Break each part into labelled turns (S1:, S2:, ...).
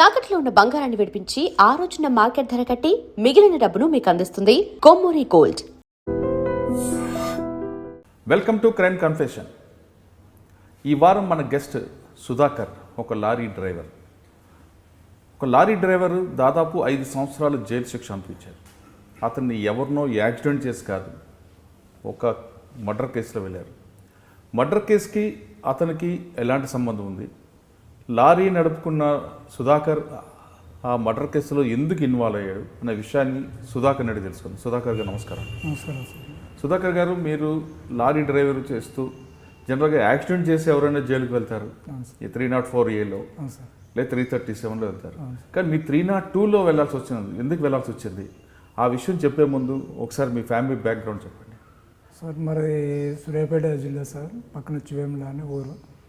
S1: తాకట్లో ఉన్న బంగారాన్ని విడిపించి ఆ రోజున మార్కెట్ ధర కట్టి మిగిలిన డబ్బును మీకు అందిస్తుంది Kommuri gold.
S2: Welcome to crime confession ఈ వారం మన గెస్ట్ సుధాకర్ ఒక లారీ డ్రైవర్. ఒక లారీ డ్రైవర్ దాదాపు ఐదు సంవత్సరాలు జైలు శిక్ష అనిపించారు. అతన్ని ఎవరినో యాక్సిడెంట్ చేసి కాదు ఒక మర్డర్ కేసులో వెళ్ళారు. మర్డర్ కేసుకి అతనికి ఎలాంటి సంబంధం ఉంది? లారీ నడుపుకున్న సుధాకర్ ఆ మర్డర్ కేసులో ఎందుకు ఇన్వాల్వ్ అయ్యాడు అనే విషయాన్ని సుధాకర్ అడిగి తెలుసుకుందాం. సుధాకర్ గారు నమస్కారం.
S3: నమస్కారం
S2: సుధాకర్ గారు మీరు లారీ డ్రైవర్ చేస్తూ జనరల్గా యాక్సిడెంట్ చేసి ఎవరైనా జైలుకి వెళ్తారు? ఈ త్రీ నాట్ ఫోర్ ఏలో? లేదా త్రీ థర్టీ సెవెన్లో వెళ్తారు. కానీ మీ త్రీ నాట్ టూలో వెళ్ళాల్సి వచ్చింది. ఎందుకు వెళ్ళాల్సి వచ్చింది? ఆ విషయం చెప్పే ముందు ఒకసారి మీ ఫ్యామిలీ బ్యాక్గ్రౌండ్ చెప్పండి.
S3: సార్ మరి సూర్యాపేట జిల్లా సార్ పక్కన చివేముల అని ఊరు.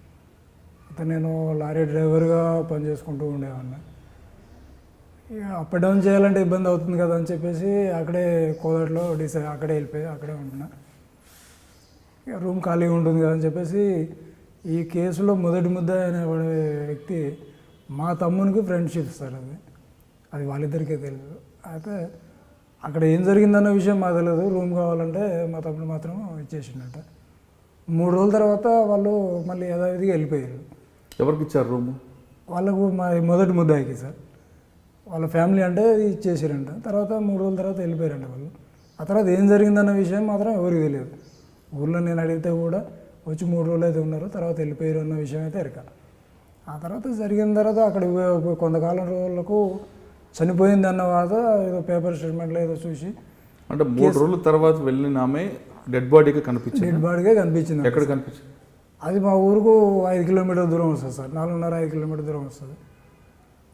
S3: అయితే నేను లారీ డ్రైవర్గా పనిచేసుకుంటూ ఉండేవాడిని. ఇక అప్ డౌన్ చేయాలంటే ఇబ్బంది అవుతుంది కదా అని చెప్పేసి అక్కడే కోదట్లో డిసైడ్ అక్కడే వెళ్ళిపోయి అక్కడే ఉంటున్నా. ఇక రూమ్ ఖాళీగా ఉంటుంది కదా అని చెప్పేసి ఈ కేసులో మొదటి ముద్ద అనేవాడే వ్యక్తి మా తమ్మునికి ఫ్రెండ్షిప్ సార్ అది. అది వాళ్ళిద్దరికీ తెలియదు అయితే అక్కడ ఏం జరిగిందన్న విషయం మాకు తెలియదు రూమ్ కావాలంటే మా తమ్ముడు మాత్రం ఇచ్చేసిండట. మూడు రోజుల తర్వాత వాళ్ళు మళ్ళీ యథావిధిగా వెళ్ళిపోయారు.
S2: ఎవరికి ఇచ్చారు రూము?
S3: వాళ్ళకు మా మొదటి ముద్దాయికి సార్. వాళ్ళ ఫ్యామిలీ అంటే ఇచ్చేసారంట. తర్వాత మూడు రోజుల తర్వాత వెళ్ళిపోయారంట వాళ్ళు. ఆ తర్వాత ఏం జరిగిందన్న విషయం మాత్రం ఎవరికి తెలియదు. ఊళ్ళో నేను అడిగితే కూడా వచ్చి మూడు రోజులు అయితే ఉన్నారు తర్వాత వెళ్ళిపోయారు అన్న విషయం అయితే ఎరక. ఆ తర్వాత జరిగిన తర్వాత అక్కడ కొంతకాలం రోజులకు చనిపోయింది అన్న వార్త ఏదో పేపర్ స్టేట్మెంట్లో ఏదో చూసి
S2: అంటే మూడు రోజుల తర్వాత వెళ్ళిన ఆమె డెడ్ బాడీగా కనిపించింది?
S3: డెడ్ బాడీగా కనిపించింది
S2: ఎక్కడ కనిపించింది?
S3: అది మా ఊరుకు ఐదు కిలోమీటర్ దూరం వస్తుంది సార్. నాలుగున్నర ఐదు కిలోమీటర్ దూరం వస్తుంది.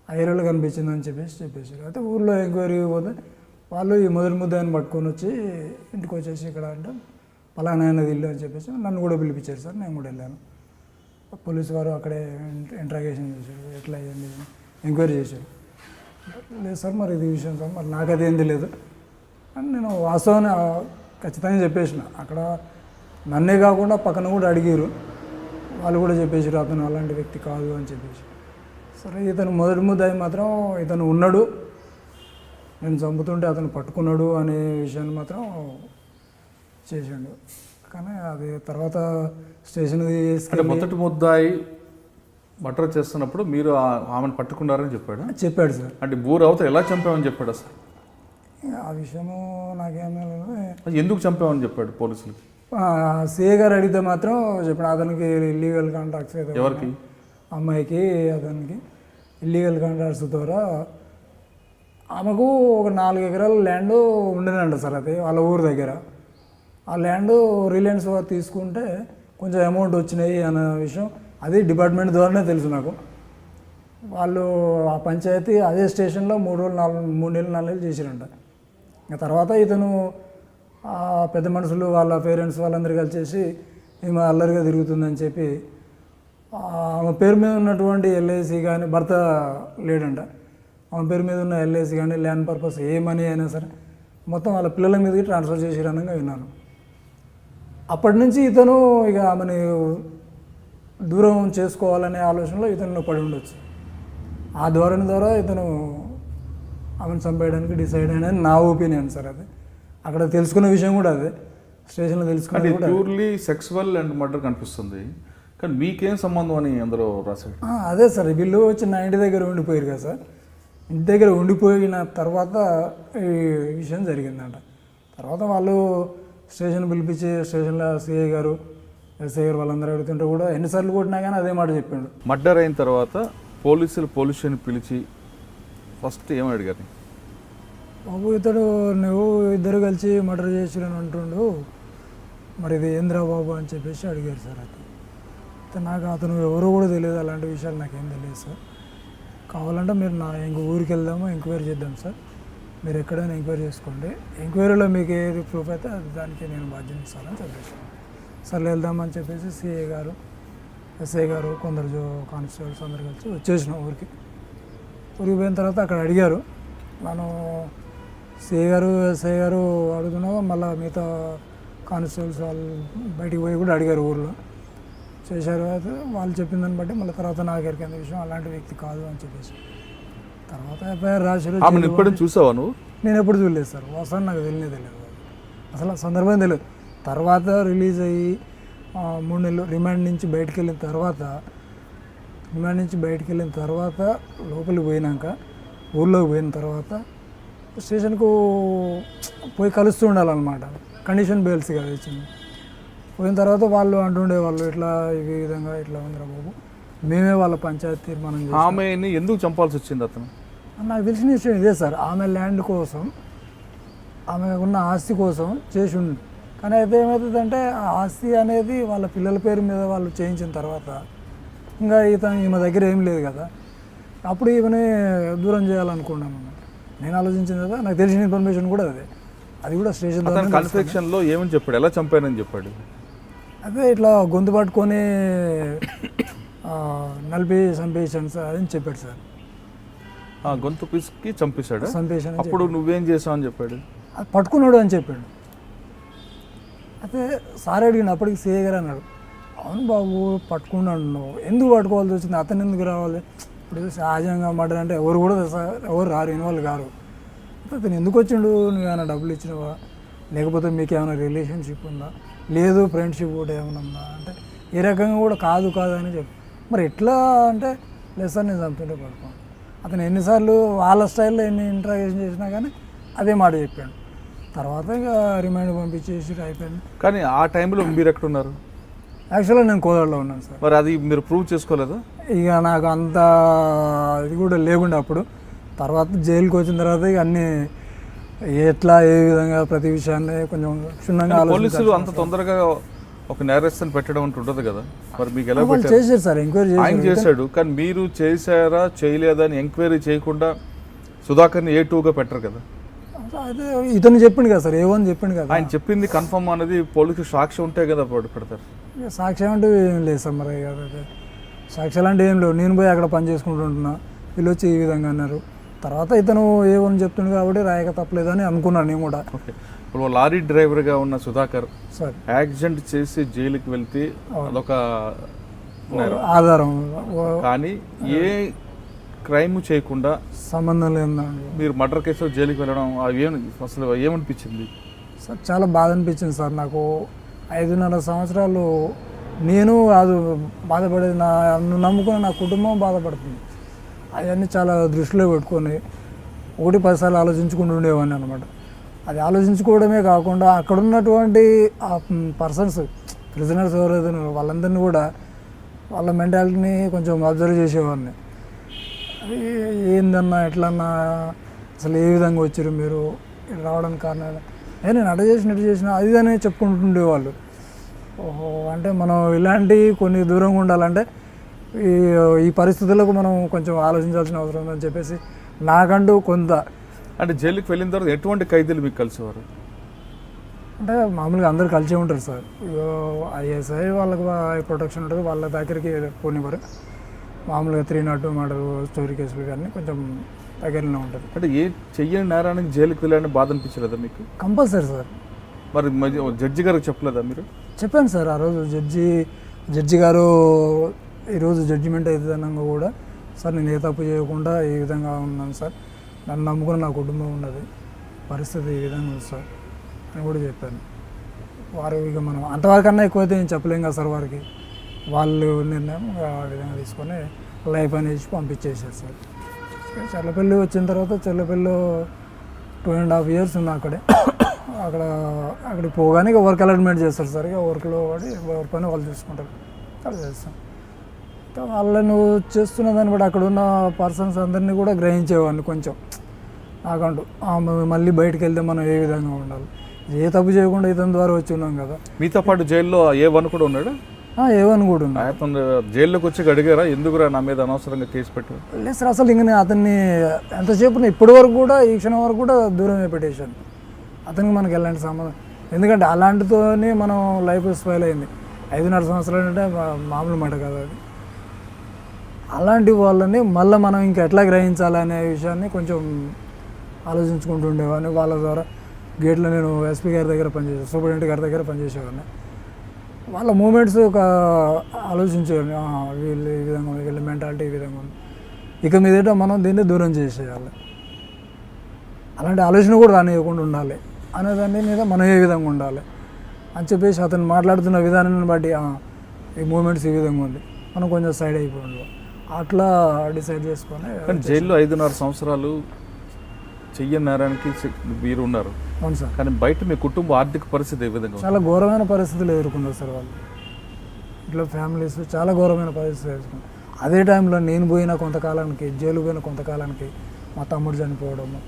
S3: ఆ ఏరియాలో కనిపించింది అని చెప్పేసి చెప్పేసారు అయితే ఊర్లో ఎంక్వైరీ పోతే వాళ్ళు ఈ మొదటి ముద్ద ఆయన పట్టుకొని వచ్చి ఇంటికి వచ్చేసి ఇక్కడ అంటే పలానా అయినది ఇల్లు అని చెప్పేసి నన్ను కూడా పిలిపించారు సార్. నేను కూడా వెళ్ళాను. పోలీసు వారు అక్కడే ఇంట్రాగేషన్ చేశారు. ఎట్లా అయ్యింది ఎంక్వైరీ చేశారు. లేదు సార్ మరి ఇది విషయం సార్. మరి నాకు అదేం తెలియదు అని నేను వాస్తవాన్ని ఖచ్చితంగా చెప్పేసిన. అక్కడ నన్నే కాకుండా పక్కన కూడా అడిగారు. వాళ్ళు కూడా చెప్పేసారు అతను అలాంటి వ్యక్తి కాదు అని చెప్పేసి. సరే ఇతను మొదటి ముద్దాయి మాత్రం ఇతను ఉన్నాడు. నేను చంపుతుంటే అతను పట్టుకున్నాడు అనే విషయాన్ని మాత్రం చేసిండు. కానీ అది తర్వాత స్టేషన్
S2: మొదటి ముద్దాయి మర్డర్ చేస్తున్నప్పుడు మీరు ఆమెను పట్టుకున్నారని చెప్పాడు?
S3: చెప్పాడు సార్.
S2: అంటే ఊరు అవతల ఎలా చంపామని చెప్పాడు అసలు
S3: ఆ విషయము నాకేం తెలియదు
S2: అది ఎందుకు చంపామని చెప్పాడు పోలీసులకి?
S3: సిఏ గారు అడిగితే మాత్రం చెప్పిన అతనికి ఇల్లీగల్ కాంట్రాక్ట్స్ ఏదో
S2: ఎవరికి?
S3: అమ్మాయికి అతనికి. ఇల్లీగల్ కాంట్రాక్ట్స్ ద్వారా ఆమెకు ఒక నాలుగు ఎకరాల ల్యాండ్ ఉండేదంట సార్ అది వాళ్ళ ఊరు దగ్గర. ఆ ల్యాండ్ రిలయన్స్ వారు తీసుకుంటే కొంచెం అమౌంట్ వచ్చినాయి అన్న విషయం అది డిపార్ట్మెంట్ ద్వారానే తెలుసు నాకు. వాళ్ళు ఆ పంచాయతీ అదే స్టేషన్లో మూడు రోజులు నాలుగు మూడు నెలలు నాలుగు నెలలు చేసిరంట. ఇంకా తర్వాత ఇతను పెద్ద మనుషులు వాళ్ళ పేరెంట్స్ వాళ్ళందరూ కలిసేసి ఈమె అల్లరిగా తిరుగుతుందని చెప్పి ఆమె పేరు మీద ఉన్నటువంటి ఎల్ఐసి కానీ భర్త లేడంట. ఆమె పేరు మీద ఉన్న ఎల్ఐసి కానీ ల్యాండ్ పర్పస్ ఏ మనీ అయినా సరే మొత్తం వాళ్ళ పిల్లల మీదకి ట్రాన్స్ఫర్ చేసిరనగా విన్నాను. అప్పటి నుంచి ఇతను ఇక ఆమెని దూరం చేసుకోవాలనే ఆలోచనలో ఇతను పడి ఉండొచ్చు. ఆ ధోరణి ద్వారా ఇతను ఆమెను చంపేయడానికి డిసైడ్ అయిన నా ఒపీనియన్ సార్ అది. అక్కడ తెలుసుకున్న విషయం కూడా అదే. స్టేషన్లో అదే.
S2: ప్యూర్లీ సెక్సువల్ అండ్ మర్డర్ కనిపిస్తుంది. కానీ మీకేం సంబంధం అని అందరూ రాశాడు
S3: ఆ, అదే సార్ వీళ్ళు వచ్చి నా ఇంటి దగ్గర ఉండిపోయారు కదా సార్. ఇంటి దగ్గర ఉండిపోయిన తర్వాత ఈ విషయం జరిగిందంట. తర్వాత వాళ్ళు స్టేషన్ పిలిపించి స్టేషన్లో సిఐ గారు ఎస్ఐ గారు వాళ్ళందరూ అడుగుతుంటే కూడా ఎన్నిసార్లు కొట్టినా కానీ అదే మాట చెప్పిండు.
S2: మర్డర్ అయిన తర్వాత పోలీసులు పోలీసుని పిలిచి ఫస్ట్ ఏమని అడిగారు?
S3: బాబు ఇతడు నువ్వు ఇద్దరు కలిసి మర్డర్ చేసిరని అంటుండు. మరి ఇది ఏంద్రా బాబు అని చెప్పేసి అడిగారు సార్ అది అయితే నాకు అతను ఎవరు కూడా తెలియదు అలాంటి విషయాలు నాకేం తెలియదు సార్. కావాలంటే మీరు నా ఇంక ఊరికి వెళ్దాము ఎంక్వైరీ చేద్దాం సార్. మీరు ఎక్కడైనా ఎంక్వైరీ చేసుకోండి. ఎంక్వైరీలో మీకు ఏది ప్రూఫ్ అయితే అది దానికి నేను బాధ్యత ఇస్తానని చెప్పేసి. సర్లే వెళ్దామని చెప్పేసి సిఏ గారు ఎస్ఐ గారు కొందరు జో కానిస్టేబుల్స్ అందరు కలిసి వచ్చేసినాం ఊరికి. ఊరికి పోయిన తర్వాత అక్కడ అడిగారు మనం సిఐ గారు ఎస్ఐ గారు అడుగుతున్నావు మళ్ళీ మిగతా కానిస్టేబుల్స్ వాళ్ళు బయటికి పోయి కూడా అడిగారు ఊర్లో. చేశారు వాళ్ళు చెప్పిన దాన్ని బట్టి మళ్ళీ తర్వాత నాకు ఎరికైన విషయం అలాంటి వ్యక్తి కాదు అని చెప్పేసి. తర్వాత ఎఫ్ఐఆర్ రాశారు
S2: ఇప్పుడేం చూసావా నువ్వు?
S3: నేను ఎప్పుడు చూడలేదు సార్. వస్తాను నాకు తెలియనే తెలియదు. అసలు ఆ సందర్భం తెలియదు. తర్వాత రిలీజ్ అయ్యి మూడు నెలలు రిమాండ్ నుంచి బయటకు వెళ్ళిన తర్వాత రిమాండ్ నుంచి బయటకు వెళ్ళిన తర్వాత లోపలికి పోయినాక ఊర్లోకి పోయిన తర్వాత స్టేషన్కు పోయి కలుస్తూ ఉండాలన్నమాట. కండిషన్ బెయిల్స్ కదా ఇచ్చింది. పోయిన తర్వాత వాళ్ళు అంటుండే వాళ్ళు ఇట్లా ఈ విధంగా ఇట్లా ఉందిరా బాబు. మేమే వాళ్ళ పంచాయతీ తీర్మానం
S2: ఆమెని ఎందుకు చంపాల్సి వచ్చింది అతను?
S3: నాకు తెలిసిన విషయం ఇదే సార్. ఆమె ల్యాండ్ కోసం ఆమె ఉన్న ఆస్తి కోసం చేసి ఉండి. కానీ అయితే ఏమవుతుందంటే ఆ ఆస్తి అనేది వాళ్ళ పిల్లల పేరు మీద వాళ్ళు చేయించిన తర్వాత ఇంకా ఇతను ఈమె దగ్గర ఏం లేదు కదా. అప్పుడు ఈమెని దూరం చేయాలనుకున్నాను నేను ఆలోచించింది కదా నాకు తెలిసిన ఇన్ఫర్మేషన్ కూడా అదే. అది కూడా స్టేషన్
S2: అతను
S3: ద్వారా
S2: కన్స్ట్రక్షన్లో ఏమని చెప్పాడు? ఎలా చంపానని చెప్పాడు?
S3: అదే ఇట్లా గొంతు పట్టుకొని నలిపి చంపేసాను సార్ అని చెప్పాడు సార్.
S2: ఆ గొంతు పిసికి చంపేశాడు?
S3: చంపేసాను
S2: అప్పుడు నువ్వేం చేసావు అని చెప్పాడు?
S3: అది పట్టుకున్నాడు అని చెప్పాడు. అయితే సార్ అడిగిన అప్పటికి సీఏ గారు అన్నాడు అవును బాబు పట్టుకున్నాడు నువ్వు ఎందుకు పట్టుకోవాల్సి వచ్చింది? అతను ఎందుకు రావాలి? ఇప్పుడు సహజంగా మర్డర్ అంటే ఎవరు కూడా ఎవరు రారు ఇన్వాల్వ్ కారు. అతను ఎందుకు వచ్చిండు? నువ్వు ఏమైనా డబ్బులు ఇచ్చినవా? లేకపోతే మీకు ఏమైనా రిలేషన్షిప్ ఉందా? లేదు ఫ్రెండ్షిప్ కూడా ఏమైనా ఉందా? అంటే ఏ రకంగా కూడా కాదు కాదు అని చెప్పి. మరి ఎట్లా అంటే లేదు సార్ నేను చంపిండే పడుకోండి అతను ఎన్నిసార్లు వాళ్ళ స్టైల్లో ఎన్ని ఇంట్రాగేషన్ చేసినా కానీ అదే మాట చెప్పాడు. తర్వాత ఇక రిమైండ్ పంపించేసి అయిపోయింది.
S2: కానీ ఆ టైంలో మీరు ఎక్కడ ఉన్నారు
S3: యాక్చువల్గా నేను కోదాడలో ఉన్నాను సార్.
S2: మరి అది మీరు ప్రూవ్ చేసుకోలేదా?
S3: ఇక నాకు అంత ఇది కూడా లేకుండే అప్పుడు. తర్వాత జైలుకి వచ్చిన తర్వాత ఇక అన్నీ ఎట్లా ఏ విధంగా ప్రతి విషయాన్ని కొంచెం క్షుణ్ణంగా
S2: పోలీసులు అంత తొందరగా ఒక నేరస్తుని పెట్టడం అంటూ ఉండదు కదా? మరి మీకు ఎలా
S3: చేశారు సార్ ఎంక్వైరీ
S2: ఆయన చేశాడు కానీ మీరు చేశారా చేయలేదా అని ఎంక్వైరీ చేయకుండా సుధాకర్ని ఏ టూగా పెట్టరు కదా?
S3: అదే ఇతను చెప్పిండు కదా సార్ ఏవని చెప్పిండు కదా.
S2: ఆయన చెప్పింది కన్ఫర్మ్ అనేది పోలీసు సాక్షి ఉంటే కదా పెడ- పెడతారు.
S3: సాక్ష్యం అంటే ఏం లేదు సార్ మరి. సాక్ష్యాలు అంటే ఏం లేవు. నేను పోయి అక్కడ పని చేసుకుంటుంటున్నా వీళ్ళు వచ్చి ఈ విధంగా అన్నారు. తర్వాత ఇతను ఏమని చెప్తుండు కాబట్టి రాయక తప్పలేదని అనుకున్నాను నేను కూడా.
S2: ఇప్పుడు లారీ డ్రైవర్గా ఉన్న సుధాకర్
S3: సార్.
S2: యాక్సిడెంట్ చేసి జైలుకి వెళ్తే అదొక.
S3: ఆధారం.
S2: కానీ ఏ క్రైమ్ చేయకుండా
S3: సంబంధం లేదండి.
S2: మీరు మర్డర్ కేసులో జైలుకి వెళ్ళడం అవి ఏమి అసలు ఏమనిపించింది?
S3: సార్ చాలా బాధ అనిపించింది సార్ నాకు. ఐదున్నర సంవత్సరాలు నేను అది బాధపడేది నా నన్ను నమ్ముకుని నా కుటుంబం బాధపడుతుంది. అవన్నీ చాలా దృష్టిలో పెట్టుకొని ఒకటి పదిసార్లు ఆలోచించుకుంటూ ఉండేవాడిని అనమాట అది ఆలోచించుకోవడమే కాకుండా అక్కడ ఉన్నటువంటి ఆ పర్సన్స్ ప్రిజనర్స్ ఎవరైతే వాళ్ళందరినీ కూడా వాళ్ళ మెంటాలిటీని కొంచెం అబ్జర్వ్ చేసేవాడిని. అది ఏందన్నా ఎట్లన్నా అసలు ఏ విధంగా వచ్చారు మీరు? రావడానికి కారణాలు? ఏ నేను అడ చేసిన ఇటు చేసిన అది ఇది అని చెప్పుకుంటుండేవాళ్ళు. ఓహో అంటే మనం ఇలాంటి కొన్ని దూరంగా ఉండాలంటే ఈ ఈ పరిస్థితులకు మనం కొంచెం ఆలోచించాల్సిన అవసరం ఉందని చెప్పేసి నాకంటూ కొంత.
S2: అంటే జైలుకి వెళ్ళిన తర్వాత ఎటువంటి ఖైదీలు మీకు కలిసేవారు?
S3: అంటే మామూలుగా అందరు కలిసే ఉంటారు సార్. ఐఎస్ఐ వాళ్ళకి ప్రొటెక్షన్ ఉంటుంది వాళ్ళ దగ్గరికి పోనివ్వరు. మామూలుగా three nought two murder story కేసులు కానీ కొంచెం దగ్గరలో ఉంటుంది.
S2: అంటే ఏ చెయ్యని నేరానికి జైలుకి వెళ్ళాలని బాధ అనిపించలేదా మీకు?
S3: Compulsory sir.
S2: మరి మధ్య- జడ్జి గారికి చెప్పలేదా మీరు?
S3: చెప్పాను సార్ ఆ రోజు జడ్జి జడ్జి గారు ఈరోజు జడ్జిమెంట్ అవుతుందన్నాక కూడా సార్ నేను ఏ తప్పు చేయకుండా ఈ విధంగా ఉన్నాను సార్. నన్ను నమ్ముకుని నా కుటుంబం ఉన్నది పరిస్థితి ఈ విధంగా ఉంది సార్ అని కూడా చెప్పాను. వారు ఇక మనం అంతవరకన్నా ఎక్కువైతే నేను చెప్పలేం కదా సార్ వారికి. వాళ్ళు నిర్ణయం ఆ విధంగా తీసుకొని లైఫ్ అనేసి పంపించేసారు సార్. చెల్లపల్లి వచ్చిన తర్వాత Chellapalli two and half years ఉన్నా అక్కడే. అక్కడ అక్కడికి పోగానే ఇక వర్క్ అలాట్మెంట్ చేస్తారు సార్. ఇక వర్క్లో పడి ఎవరి పని వాళ్ళు చూసుకుంటారు. అలా చేస్తాం. వాళ్ళను చేస్తున్న దాన్ని బట్టి అక్కడ ఉన్న పర్సన్స్ అందరినీ కూడా గ్రహించేవాడిని కొంచెం. నాకంటూ మళ్ళీ బయటకు వెళ్తే మనం ఏ విధంగా ఉండాలి? ఏ తప్పు చేయకుండా ఇతని ద్వారా వచ్చి ఉన్నాం కదా.
S2: మీతో పాటు జైల్లో ఏ వన్ కూడా ఉన్నాడు?
S3: ఆ, ఏవని కూడా ఉన్నా
S2: అతను జైల్లోకి వచ్చి అడిగారా ఎందుకురా నా మీద అనవసరంగా కేసు పెట్టారు
S3: లేదు సార్ అసలు ఇంక నేను అతన్ని ఎంతసేపు ఇప్పటి వరకు కూడా ఈ క్షణం వరకు కూడా దూరమే పెట్టేశాను. అతనికి మనకి ఎలాంటి సంబంధం? ఎందుకంటే అలాంటితోనే మనం లైఫ్ స్పైల్ అయింది. ఐదున్నర సంవత్సరాలు అంటే మా- మామూలు మాట కాదు అది. అలాంటి వాళ్ళని మళ్ళీ మనం ఇంకా ఎట్లా గ్రహించాలనే విషయాన్ని కొంచెం ఆలోచించుకుంటూ ఉండేవాడిని. వాళ్ళ ద్వారా గేట్లో నేను ఎస్పీ గారి దగ్గర పనిచేసాను సూపరింటెండెంట్ గారి దగ్గర పనిచేసేవాడిని. వాళ్ళ మూమెంట్స్ ఒక ఆలోచించేవాడిని. వీళ్ళు ఈ విధంగా ఉంది వీళ్ళ మెంటాలిటీ ఈ విధంగా ఉంది. ఇక మీదట మనం దీన్ని దూరం చేసేయాలి. అలాంటి ఆలోచన కూడా రానివ్వకుండా ఉండాలి. అనే దాని మీద మనం ఏ విధంగా ఉండాలి అని చెప్పేసి అతను మాట్లాడుతున్న విధానాన్ని బట్టి "ఆ, ఈ మూమెంట్స్ ఈ విధంగా ఉంది. మనం కొంచెం సైడ్ అయిపోయింది అట్లా డిసైడ్ చేసుకొని
S2: కానీ జైల్లో ఐదున్నర సంవత్సరాలు చెయ్యని నేరానికి మీరు ఉన్నారు
S3: అవును సార్.
S2: కానీ బయట మీ కుటుంబ ఆర్థిక పరిస్థితి ఏ విధంగా?
S3: చాలా ఘోరమైన పరిస్థితులు ఎదుర్కొన్నారు సార్ వాళ్ళు. ఇట్లా ఫ్యామిలీస్ చాలా ఘోరమైన పరిస్థితులు ఎదుర్కొన్నారు. అదే టైంలో నేను పోయిన కొంతకాలానికి జైలు పోయిన కొంతకాలానికి మా తమ్ముడు చనిపోవడము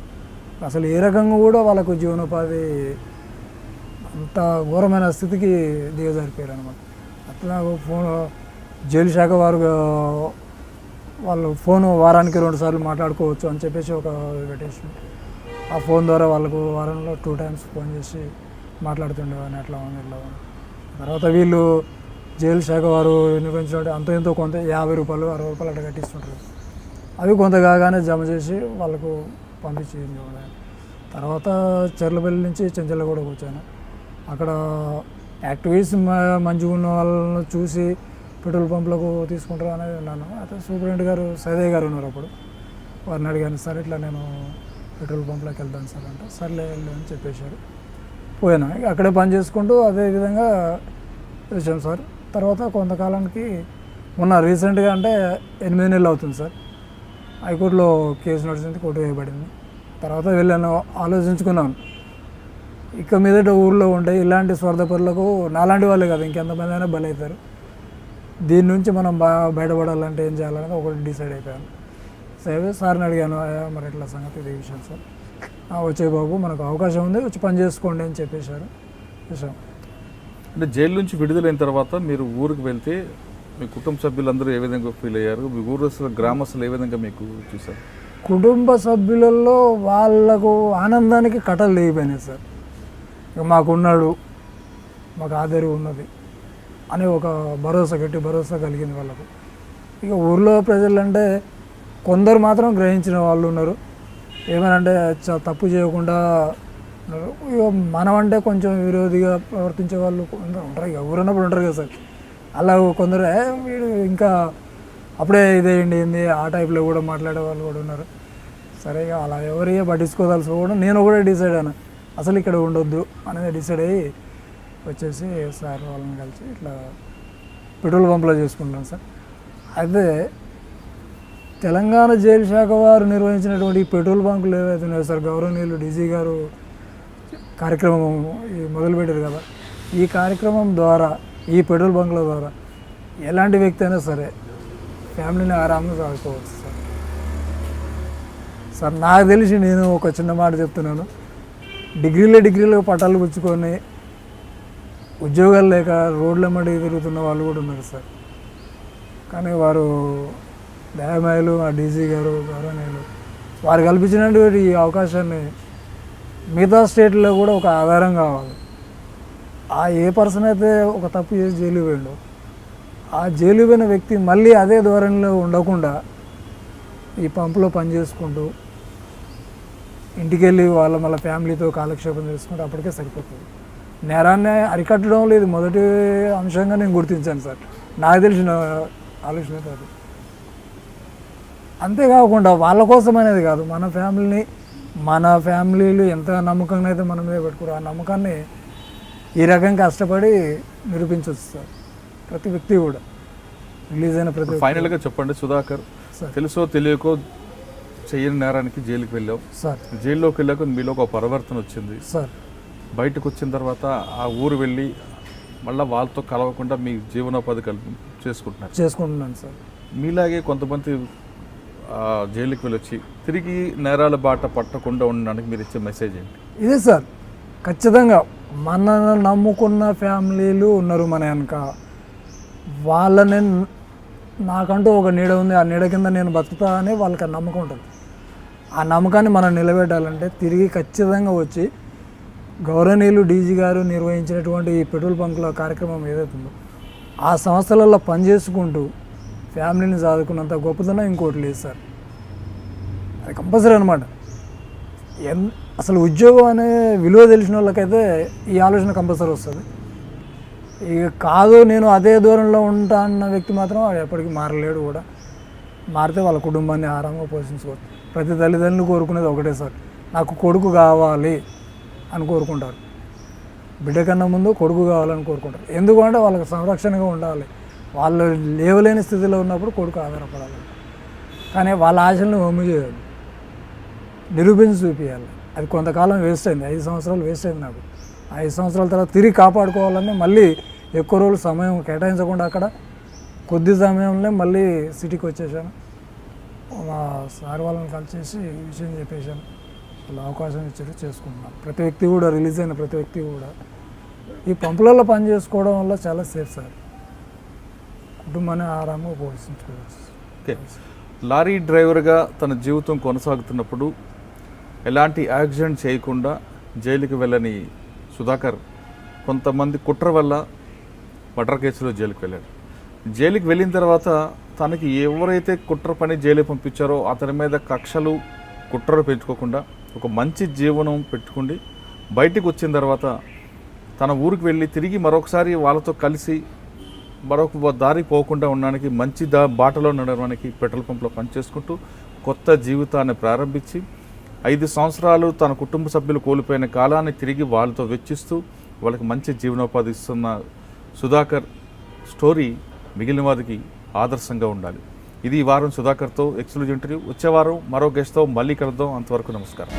S3: అసలు ఏ రకంగా కూడా వాళ్ళకు జీవనోపాధి అంత ఘోరమైన స్థితికి దిగజారిపోయారు అనమాట అట్లా ఫోన్ జైలు శాఖ వారు వాళ్ళు ఫోన్ వారానికి రెండు సార్లు మాట్లాడుకోవచ్చు అని చెప్పేసి ఒక పెట్టేసి ఆ ఫోన్ ద్వారా వాళ్ళకు వారంలో టూ టైమ్స్ ఫోన్ చేసి మాట్లాడుతుండేవాడిని అట్లా ఉంది ఇట్లా ఉంది. తర్వాత వీళ్ళు జైలు శాఖ వారు నిర్వహించినట్టు అంత ఎంతో కొంత యాభై రూపాయలు అరవై రూపాయలు అట్లా కట్టిస్తుంటారు. అవి కొంత కాగానే జమ చేసి వాళ్ళకు పంపించి తర్వాత చెర్లపల్లి నుంచి చెంచలగూడకు వచ్చాను. అక్కడ యాక్టివిటీస్ మంచిగా ఉన్న వాళ్ళను చూసి పెట్రోల్ పంపులకు తీసుకుంటారు అనేది ఉన్నాను అయితే సూపరింటెండెంట్ గారు సైదయ్య గారు ఉన్నారు అప్పుడు. వారిని అడిగాను సార్ ఇట్లా నేను పెట్రోల్ పంప్లోకి వెళ్తాను సార్ అంటే. సర్లే వెళ్ళు అని చెప్పేశారు. పోయాను. అక్కడే పని చేసుకుంటూ అదే విధంగా వచ్చాను సార్. తర్వాత కొంతకాలానికి మొన్న రీసెంట్గా అంటే ఎనిమిది నెలలు అవుతుంది సార్. హైకోర్టులో కేసు నడిచింది కోర్టు వేయబడింది తర్వాత వెళ్ళాను ఆలోచించుకున్నాను. ఇక మీదట ఊళ్ళో ఉంటే ఇలాంటి స్వార్థపరులకు నాలాంటి వాళ్ళే కదా ఇంకెంతమంది అయినా బలవుతారు దీని నుంచి మనం బాగా బయటపడాలంటే ఏం చేయాలనేది ఒకటి డిసైడ్ అయిపోయాను. సరే సార్ని అడిగాను "అయ్యా, మరి ఇట్లా సంగతి? ఇది విషయం సార్. "ఆ, వచ్చే బాబు మనకు అవకాశం ఉంది వచ్చి పని చేసుకోండి అని చెప్పేశారు. విషయం
S2: అంటే జైలు నుంచి విడుదలైన తర్వాత మీరు ఊరికి వెళ్తే మీ కుటుంబ సభ్యులందరూ ఏ విధంగా ఫీల్ అయ్యారు? మీ ఊరు గ్రామస్తులు ఏ విధంగా మీకు చూసారు
S3: కుటుంబ సభ్యులలో వాళ్ళకు ఆనందానికి కట్టలు లేకపోయినాయి సార్. ఇక మాకున్నాడు మాకు ఆధారి ఉన్నది అని ఒక భరోసా గట్టి భరోసా కలిగింది వాళ్ళకు. ఇక ఊర్లో ప్రజలంటే కొందరు మాత్రం గ్రహించిన వాళ్ళు ఉన్నారు. ఏమనంటే చ- తప్పు చేయకుండా ఇక మనమంటే కొంచెం విరోధిగా ప్రవర్తించే వాళ్ళు ఉంటారు. ఇక ఊరున్నప్పుడు ఉంటారు కదా సార్. అలా కొందరు వీడు ఇంకా అప్పుడే ఇదేయండి ఏంది ఆ టైప్లో కూడా మాట్లాడే వాళ్ళు కూడా ఉన్నారు. సరే ఇక అలా ఎవరి పట్టించుకోదాల్సి కూడా నేను కూడా డిసైడ్ అయినా అసలు ఇక్కడ ఉండొద్దు అనేది డిసైడ్ అయ్యి వచ్చేసి సార్ వాళ్ళని కలిసి ఇట్లా పెట్రోల్ పంప్లో చేసుకుంటాను సార్. అయితే తెలంగాణ జైలు శాఖ వారు నిర్వహించినటువంటి పెట్రోల్ బంకులు ఏవైతే ఉన్నాయో సార్ గౌరవనీయులు డీజీ గారు కార్యక్రమం మొదలుపెట్టారు కదా ఈ కార్యక్రమం ద్వారా ఈ పెట్రోల్ బంకుల ద్వారా ఎలాంటి వ్యక్తి అయినా సరే ఫ్యామిలీని ఆరామంగా సాగుకోవచ్చు సార్. సార్ నాకు తెలిసి నేను ఒక చిన్న మాట చెప్తున్నాను. డిగ్రీలో డిగ్రీలో పట్టాలు పుచ్చుకొని ఉద్యోగాలు లేక రోడ్ల మడి తిరుగుతున్న వాళ్ళు కూడా ఉన్నారు సార్. కానీ వారు దయామాయలు ఆ డీజీ గారు గారు నేను వారు కల్పించినటువంటి ఈ అవకాశాన్ని మిగతా స్టేట్లో కూడా ఒక ఆధారం కావాలి. ఆ ఏ పర్సన్ అయితే ఒక తప్పు చేసి జైలు పోయిండో ఆ జైలు పోయిన వ్యక్తి మళ్ళీ అదే ధోరణిలో ఉండకుండా ఈ పంపులో పని చేసుకుంటూ ఇంటికి వెళ్ళి వాళ్ళ మళ్ళీ ఫ్యామిలీతో కాలక్షేపం చేసుకుంటే అప్పటికే సరిపోతుంది. నేరాన్ని అరికట్టడం లేదు. మొదటి అంశంగా నేను గుర్తించాను సార్. నాకు తెలిసిన ఆలోచన అయితే అది. అంతేకాకుండా వాళ్ళ కోసం అనేది కాదు. మన ఫ్యామిలీని మన ఫ్యామిలీలు ఎంత నమ్మకంగా అయితే మన మీద పెట్టుకోరు ఆ నమ్మకాన్ని ఈ రకంగా కష్టపడి నిరూపించవచ్చు సార్. ప్రతి వ్యక్తి కూడా. రిలీజ్ అయిన ప్రతి.
S2: ఫైనల్గా చెప్పండి సుధాకర్. తెలుసో తెలియకో చెయ్యని నేరానికి జైలుకి వెళ్ళావు.
S3: సార్.
S2: జైల్లోకి వెళ్ళాక మీలో ఒక పరివర్తన వచ్చింది.
S3: సార్.
S2: బయటకు వచ్చిన తర్వాత ఆ ఊరు వెళ్ళి మళ్ళీ వాళ్ళతో కలవకుండా మీ జీవనోపాధి కల్పి చేసుకుంటున్నారు.
S3: చేసుకుంటున్నాను సార్.
S2: మీలాగే కొంతమంది జైలుకి వెళ్ళొచ్చి తిరిగి నేరాల బాట పట్టకుండా ఉండడానికి మీరు ఇచ్చే మెసేజ్ ఏంటి?
S3: ఇదే సార్. ఖచ్చితంగా మన నమ్ముకున్న ఫ్యామిలీలు ఉన్నారు మన వెనక. వాళ్ళని నాకంటూ ఒక నీడ ఉంది. ఆ నీడ కింద నేను బతుకుతా అని వాళ్ళకి ఆ నమ్మకం ఉంటుంది. ఆ నమ్మకాన్ని మనం నిలబెట్టాలంటే తిరిగి ఖచ్చితంగా వచ్చి గౌరవనీయులు డీజీ గారు నిర్వహించినటువంటి ఈ పెట్రోల్ బంకుల కార్యక్రమం ఏదైతే ఆ సంస్థలలో పనిచేసుకుంటూ ఫ్యామిలీని చదువుకున్నంత గొప్పదనం ఇంకోటి లేదు సార్. అది కంపల్సరీ అనమాట ఎన్ అసలు ఉద్యోగం అనే విలువ తెలిసిన వాళ్ళకైతే ఈ ఆలోచన కంపల్సరీ వస్తుంది. ఇక కాదు నేను అదే దూరంలో ఉంటా అన్న వ్యక్తి మాత్రం వాడు ఎప్పటికీ మారలేడు కూడా. మారితే వాళ్ళ కుటుంబాన్ని ఆరాంగా పోషించుకోవచ్చు. ప్రతి తల్లిదండ్రులు కోరుకునేది ఒకటే సార్ నాకు కొడుకు కావాలి అని కోరుకుంటారు. బిడ్డ కన్నా ముందు కొడుకు కావాలని కోరుకుంటారు. ఎందుకంటే వాళ్ళకి సంరక్షణగా ఉండాలి. వాళ్ళు లేవలేని స్థితిలో ఉన్నప్పుడు కొడుకు ఆధారపడాలి. కానీ వాళ్ళ ఆశలను హోము చేయాలి. నిరూపించి చూపించాలి అది కొంతకాలం వేస్ట్ అయింది. ఐదు సంవత్సరాలు వేస్ట్ అయింది నాకు. ఐదు సంవత్సరాల తర్వాత తిరిగి కాపాడుకోవాలని మళ్ళీ ఎక్కువ రోజులు సమయం కేటాయించకుండా అక్కడ కొద్ది సమయంలో మళ్ళీ సిటీకి వచ్చేసాను. మా సార్ వాళ్ళని కలిసేసి ఈ విషయం చెప్పేశాను. అలా అవకాశం ఇచ్చారు చేసుకుంటున్నాను ప్రతి వ్యక్తి కూడా రిలీజ్ అయిన ప్రతి వ్యక్తి కూడా. ఈ పంపులలో పని చేసుకోవడం వల్ల చాలా సేఫ్ సార్. కుటుంబాన్ని ఆరామంగా పోషించుకోవచ్చు
S2: లారీ డ్రైవర్గా తన జీవితం కొనసాగుతున్నప్పుడు ఎలాంటి యాక్సిడెంట్ చేయకుండా జైలుకి వెళ్ళని సుధాకర్ కొంతమంది కుట్ర వల్ల మర్డర్ కేసులో జైలుకి వెళ్ళాడు. జైలుకి వెళ్ళిన తర్వాత తనకి ఎవరైతే కుట్ర పని జైలు పంపించారో అతని మీద కక్షలు కుట్రలు పెంచుకోకుండా ఒక మంచి జీవనం పెట్టుకుండి బయటికి వచ్చిన తర్వాత తన ఊరికి వెళ్ళి తిరిగి మరొకసారి వాళ్ళతో కలిసి మరొక దారి పోకుండా ఉండడానికి మంచి దా బాటలో నడవడానికి పెట్రోల్ పంప్లో పనిచేసుకుంటూ కొత్త జీవితాన్ని ప్రారంభించి ఐదు సంవత్సరాలు తన కుటుంబ సభ్యులు కోల్పోయిన కాలాన్ని తిరిగి వాళ్ళతో వెచ్చిస్తూ వాళ్ళకి మంచి జీవనోపాధి ఇస్తున్న సుధాకర్ స్టోరీ మిగిలిన వారికి ఆదర్శంగా ఉండాలి. ఇది ఈ వారం సుధాకర్తో ఎక్స్క్లూజివ్ ఇంటర్వ్యూ. వచ్చే వారం మరో గెస్ట్తో మళ్ళీ కలుద్దాం. అంతవరకు నమస్కారం.